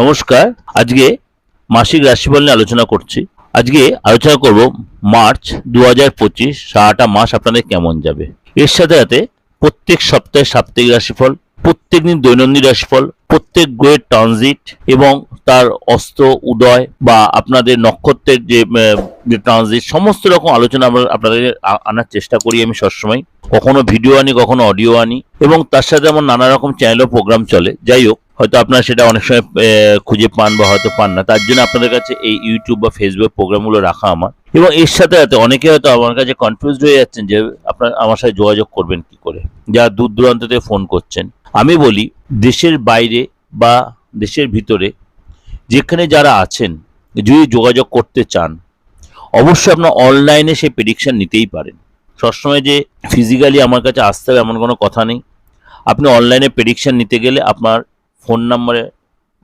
নমস্কার, আজকে মাসিক রাশিফল নিয়ে আলোচনা করছি। আজকে আলোচনা করব মার্চ দু হাজার পঁচিশ, সারাটা মাস আপনাদের কেমন যাবে? এর সাথে সাথে প্রত্যেক সপ্তাহে সাপ্তাহিক রাশিফল প্রত্যেক দিন দৈনন্দিন রাশিফল, প্রত্যেক গ্রহের ট্রানজিট এবং তার অস্ত উদয় বা আপনাদের নক্ষত্রের যে ট্রানজিট সমস্ত রকম আলোচনা আমরা আপনাদের আনার চেষ্টা করি আমি সবসময়। কখনো ভিডিও আনি, কখনো অডিও আনি এবং তার সাথে আমার নানা রকম চ্যানেল প্রোগ্রাম চলে। যাই হোক, হয়তো আপনারা সেটা অনেক সময় খুঁজে পান বা হয়তো পান না। তার জন্য আপনাদের কাছে এই ইউটিউব বা ফেসবুক প্রোগ্রামগুলো রাখা আমার। এবং এর সাথে সাথে অনেকে হয়তো আমার কাছে কনফিউজড হয়ে যাচ্ছেন যে, আপনার আমার সাথে যোগাযোগ করবেন কি করে? যারা দূর দূরান্ত থেকে ফোন করছেন। আমি বলি, দেশের বাইরে বা দেশের ভিতরে যেখানে যারা আছেন, যদি যোগাযোগ করতে চান, অবশ্যই আপনার অনলাইনে সেই প্রেডিকশান নিতেই পারেন। সবসময় যে ফিজিক্যালি আমার কাছে আসতে হবে এমন কোনো কথা নেই। আপনি অনলাইনে প্রেডিকশান নিতে গেলে আপনার ফোন নাম্বারে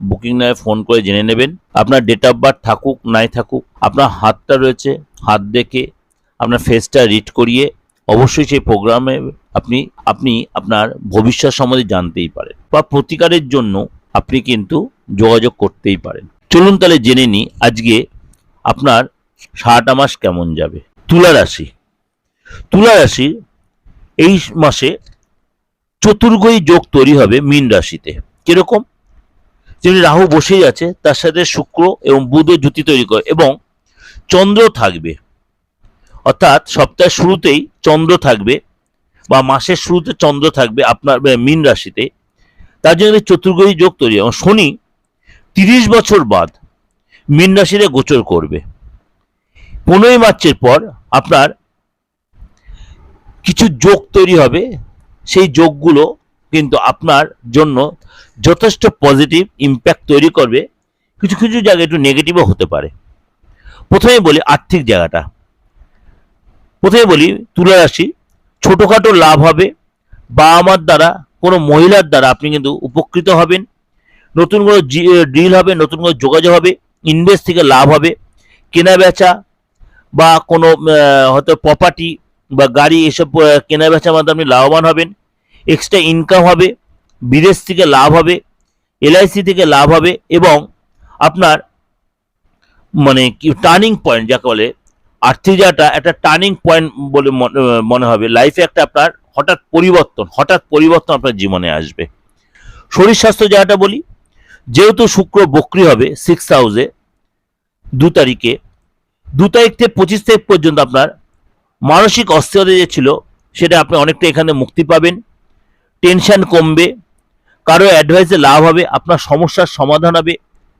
বুকিং নয় ফোন করে জেনে নেবেন। আপনার ডেট অফ বার্থ থাকুক, নাই থাকুক, আপনার হাতটা রয়েছে, হাত দেখে আপনার ফেসটা রিড করিয়ে অবশ্যই সেই প্রোগ্রামে আপনি আপনি আপনার ভবিষ্যৎ সম্বন্ধে জানতেই পারেন। বা প্রতিকারের জন্য আপনি কিন্তু যোগাযোগ করতেই পারেন। চলুন তাহলে জেনে নিই আজকে আপনার সারাটা মাস কেমন যাবে। তুলা রাশি। তুলা রাশির এই মাসে চতুর্গই যোগ তৈরি হবে মীন রাশিতে। কীরকম? যেমনি রাহু বসেই আছে, তার সাথে শুক্র এবং বুধ জুতি তৈরি করে এবং চন্দ্র থাকবে। অর্থাৎ সপ্তাহের শুরুতেই চন্দ্র থাকবে বা মাসের শুরুতে চন্দ্র থাকবে আপনার মীন রাশিতে। তার জন্য চতুর্গই যোগ তৈরি এবং শনি তিরিশ বছর বাদ মীন রাশিতে গোচর করবে। পনেরোই মার্চের পর আপনার কিছু যোগ তৈরি হবে। সেই যোগগুলো কিন্তু আপনার জন্য যথেষ্ট পজিটিভ ইম্প্যাক্ট তৈরি করবে। কিছু কিছু জায়গায় একটু নেগেটিভও হতে পারে। প্রথমে বলি আর্থিক জায়গাটা। প্রথমে বলি তুলা রাশি, ছোটোখাটো লাভ হবে। বা আমার দ্বারা, কোনো মহিলার দ্বারা আপনি কিন্তু উপকৃত হবেন। নতুন কোনো ডিল হবে, নতুন কোনো যোগাযোগ হবে ইনভেস্ট থেকে লাভ হবে, কেনা বেচা বা কোনো হয়তো প্রপার্টি বা গাড়ি এসব কেনা বেচার মাধ্যমে আপনি লাভবান হবেন এক্সট্রা ইনকাম হবে, বিদেশ থেকে লাভ হবে এলআইসি থেকে লাভ হবে এবং আপনার মানে কি টার্নিং পয়েন্ট যাকে বলে, আর্থিক যাটা একটা টার্নিং পয়েন্ট বলে মনে হবে। লাইফে একটা আপনার হঠাৎ পরিবর্তন হঠাৎ পরিবর্তন আপনার জীবনে আসবে। শরীর স্বাস্থ্য যাটা বলি যেহেতু শুক্র বক্রি হবে সিক্স হাউসে দু তারিখে, দু তারিখ থেকে পঁচিশ তারিখ পর্যন্ত আপনার মানসিক অস্থিরতা যে ছিল, সেটা আপনি অনেকটা এখানে মুক্তি পাবেন। টেনশন কমবে, কারও অ্যাডভাইসে লাভ হবে, আপনার সমস্যার সমাধান হবে,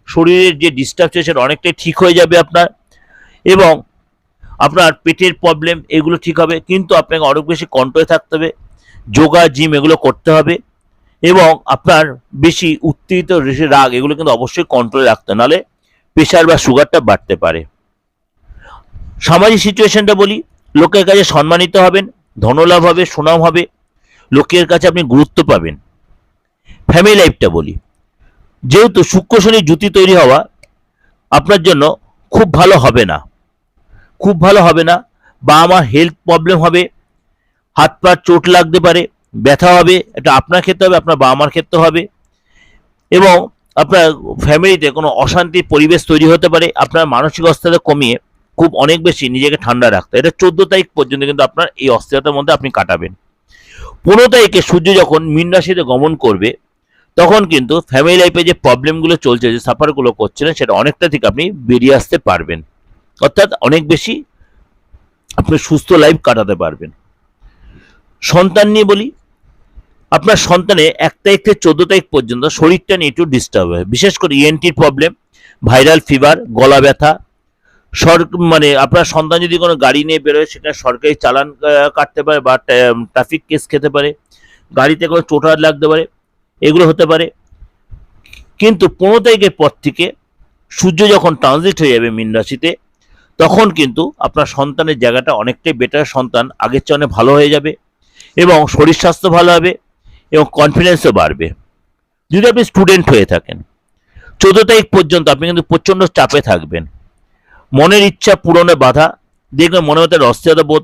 শরীরের যে ডিস্টার্ব ছিল সেটা অনেকটাই ঠিক হয়ে যাবে আপনার। এবং আপনার পেটের প্রবলেম এগুলো ঠিক হবে, কিন্তু আপনাকে অনেক বেশি কন্ট্রোলে থাকতে হবে, যোগা জিম এগুলো করতে হবে। এবং আপনার বেশি উত্তেজিত রেশে রাগ, এগুলো কিন্তু অবশ্যই কন্ট্রোলে রাখতে নাহলে প্রেশার বা সুগারটা বাড়তে পারে। সামাজিক সিচুয়েশনটা বলি, লোকের কাছে সম্মানিত হবেন, ধনলাভ হবে, সুনাম হবে, লোকের কাছে আপনি গুরুত্ব পাবেন। ফ্যামিলি লাইফটা বলি, যেহেতু শুক্র শনি জুতি তৈরি হওয়া, আপনার জন্য খুব ভালো হবে না। খুব ভালো হবে না। বা আমার হেলথ প্রবলেম হবে হাত পা চোট লাগতে পারে ব্যথা হবে, এটা আপনার ক্ষেত্রে হবে, আপনার বাবা মার ক্ষেত্রে হবে। এবং আপনার ফ্যামিলিতে কোনো অশান্তির পরিবেশ তৈরি হতে পারে, আপনার মানসিক অস্থিরতা কমিয়ে খুব অনেক বেশি নিজেকে ঠান্ডা রাখতে এটা চোদ্দ তারিখ পর্যন্ত কিন্তু আপনার এই অস্থিরতার মধ্যে আপনি কাটাবেন। পনেরো তারিখে সূর্য যখন মীন রাশিতে গমন করবে, তখন কিন্তু ফ্যামিলি লাইফে যে প্রবলেমগুলো চলছে, যে সাফারগুলো করছিলেন, সেটা অনেকটা থেকে আপনি বেরিয়ে আসতে পারবেন। অর্থাৎ অনেক বেশি আপনি সুস্থ লাইফ কাটাতে পারবেন। সন্তান নিয়ে বলি আপনার সন্তানের এক তারিখ থেকে চোদ্দ তারিখ পর্যন্ত শরীরটা নিয়ে একটু ডিস্টার্ব হয়। বিশেষ করে ইএনটির প্রবলেম ভাইরাল ফিভার গলা ব্যথা। সর মানে আপনার সন্তান যদি কোনো গাড়ি নিয়ে বেরোয়, সেটা সরকারি চালান কাটতে পারে বা ট্রাফিক কেস খেতে পারে। গাড়িতে কোনো চোটার লাগতে পারে, এগুলো হতে পারে। কিন্তু পনেরো তারিখের পর থেকে সূর্য যখন ট্রানজিট হয়ে যাবে মীন রাশিতে, তখন কিন্তু আপনার সন্তানের জায়গাটা অনেকটাই বেটার সন্তান আগের চেয়ে অনেক ভালো হয়ে যাবে এবং শরীর স্বাস্থ্য ভালো হবে। এবং কনফিডেন্সও বাড়বে। যদি আপনি স্টুডেন্ট হয়ে থাকেন, চোদ্দ তারিখ পর্যন্ত আপনি কিন্তু প্রচণ্ড চাপে থাকবেন। মনের ইচ্ছা পূরণে বাধা, দেখবেন মনে হতে অস্থিরতা বোধ,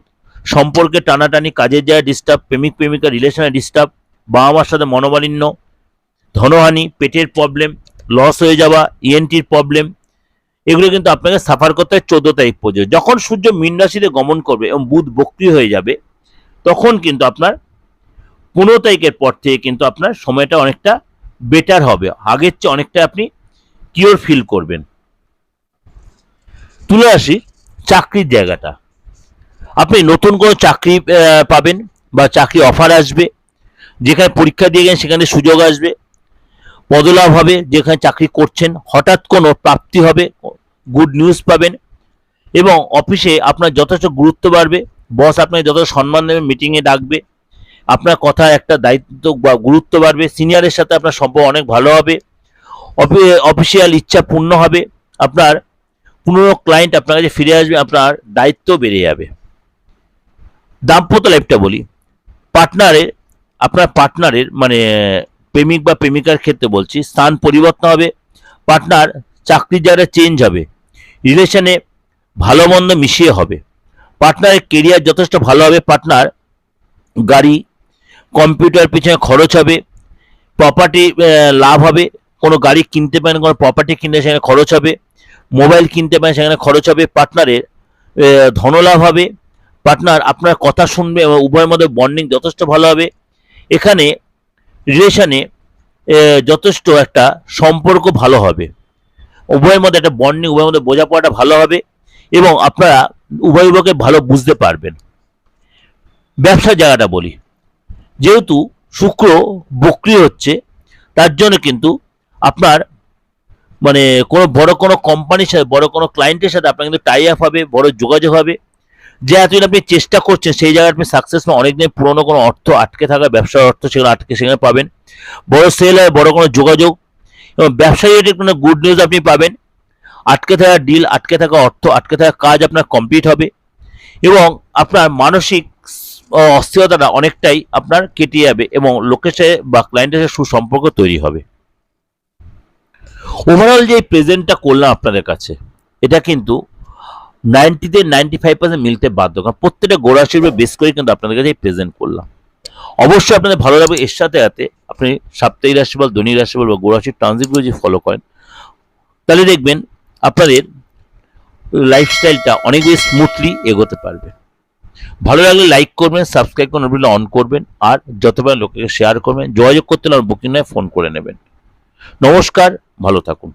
সম্পর্কে টানাটানি, কাজের জায়গায় ডিস্টার্ব প্রেমিক প্রেমিকা রিলেশনে ডিস্টার্ব বাবা মার সাথে মনোমালিন্য, ধনহানি, পেটের প্রবলেম লস হয়ে যাওয়া ইএনটির প্রবলেম এগুলো কিন্তু আপনাকে সাফার করতে হয় চোদ্দ তারিখ পর্যন্ত। যখন সূর্য মীন রাশিতে গমন করবে এবং বুধ বক্রি হয়ে যাবে, তখন কিন্তু আপনার পনেরো তারিখের পর থেকে কিন্তু আপনার সময়টা অনেকটা বেটার হবে। আগের চেয়ে অনেকটা আপনি কিওর ফিল করবেন। তুলে আসি চাকরির জায়গাটা। আপনি নতুন কোনো চাকরি পাবেন বা চাকরি অফার আসবে, যেখানে পরীক্ষা দিয়ে গেছেন সেখানে সুযোগ আসবে, পদলাভ হবে, যেখানে চাকরি করছেন, হঠাৎ কোনো প্রাপ্তি হবে গুড নিউজ পাবেন এবং অফিসে আপনার যথেষ্ট গুরুত্ব বাড়বে বস আপনাকে যথেষ্ট সম্মান দেবে মিটিংয়ে ডাকবে আপনার কথা একটা দায়িত্ব বা গুরুত্ব বাড়বে সিনিয়রের সাথে আপনার সম্পর্ক অনেক ভালো হবে অফিসিয়াল ইচ্ছা পূর্ণ হবে, আপনার পুনরো ক্লায়েন্ট আপনার কাছে ফিরে আসবে, আপনার দায়িত্ব বেড়ে যাবে। দাম্পত্য লাইফটা বলি পার্টনারের আপনার পার্টনারের মানে প্রেমিক বা প্রেমিকার ক্ষেত্রে বলছি, স্থান পরিবর্তন হবে পার্টনার চাকরির জায়গায় চেঞ্জ হবে রিলেশনে ভালো মন্দ মিশিয়ে হবে পার্টনারের কেরিয়ার যথেষ্ট ভালো হবে পার্টনার গাড়ি কম্পিউটার পিছনে খরচ হবে প্রপার্টি লাভ হবে, কোনো গাড়ি কিনতে পারেন, কোনো প্রপার্টি কিনতে সেখানে খরচ হবে মোবাইল কিনতে পারেন, সেখানে খরচ হবে পার্টনারের ধনলাভ হবে পার্টনার আপনার কথা শুনবে এবং উভয়ের মধ্যে বন্ডিং যথেষ্ট ভালো হবে, এখানে রিলেশনে যথেষ্ট একটা সম্পর্ক ভালো হবে, উভয়ের মধ্যে একটা বন্ডিং উভয়ের মধ্যে বোঝাপড়াটা ভালো হবে এবং আপনারা উভয় উভয়কে ভালো বুঝতে পারবেন। ব্যবসার জায়গাটা বলি। যেহেতু শুক্র বক্রি হচ্ছে, তার জন্য কিন্তু আপনার মানে কোনো বড় কোনো কোম্পানির সাথে, বড় কোনো ক্লায়েন্টের সাথে আপনার কিন্তু টাই আপ হবে, বড় যোগাযোগ হবে। যে এতদিন আপনি চেষ্টা করছেন, সেই জায়গায় আপনি সাকসেস অনেকদিন পুরনো কোনো অর্থ আটকে থাকা, ব্যবসার অর্থ সেখানে আটকে সেখানে পাবেন। বড় সেল হয়, বড় কোনো যোগাযোগ এবং ব্যবসায়ী কোনো গুড নিউজ আপনি পাবেন, আটকে থাকা ডিল আটকে থাকা অর্থ, আটকে থাকা কাজ আপনার কমপ্লিট হবে এবং আপনার মানসিক অস্থিরতাটা অনেকটাই আপনার কেটে যাবে এবং লোকের সাথে বা ক্লায়েন্টের সাথে সুসম্পর্ক তৈরি হবে। ওভারঅল যে প্রেজেন্টটা করলাম আপনাদের কাছে, এটা কিন্তু নাইনটিতে নাইনটি ফাইভ পার্সেন্ট মিলতে বাধ্য, কারণ প্রত্যেকটা গোড়াশির উপর বেস করে কিন্তু আপনাদের কাছে প্রেজেন্ট করলাম। অবশ্যই আপনাদের ভালো লাগবে, এর সাথে সাথে আপনি সাপ্তাহিক রাশিফল দৈনিক রাশিফল বা গোড়াশির ট্রানজিটগুলো যদি ফলো করেন, তাহলে দেখবেন আপনাদের লাইফস্টাইলটা অনেক বেশি স্মুথলি এগোতে পারবে। ভালো লাগলে লাইক করবেন সাবস্ক্রাইব করবেন অন করবেন, আর যতবার লোকেকে শেয়ার করবেন, যোগাযোগ করতে হলে বুকিং নয় ফোন করে নেবেন। নমস্কার, ভালো থাকুন।